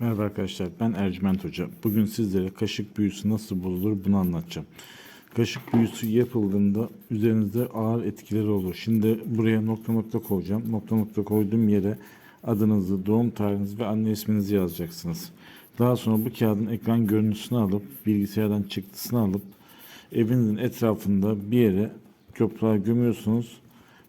Merhaba arkadaşlar ben Ercüment Hoca. Bugün sizlere kaşık büyüsü nasıl bozulur bunu anlatacağım. Kaşık büyüsü yapıldığında üzerinizde ağır etkileri olur. Şimdi buraya nokta nokta koyacağım. Nokta nokta koyduğum yere adınızı, doğum tarihinizi ve anne isminizi yazacaksınız. Daha sonra bu kağıdın ekran görüntüsünü alıp bilgisayardan çıktısını alıp evinizin etrafında bir yere toprağa gömüyorsunuz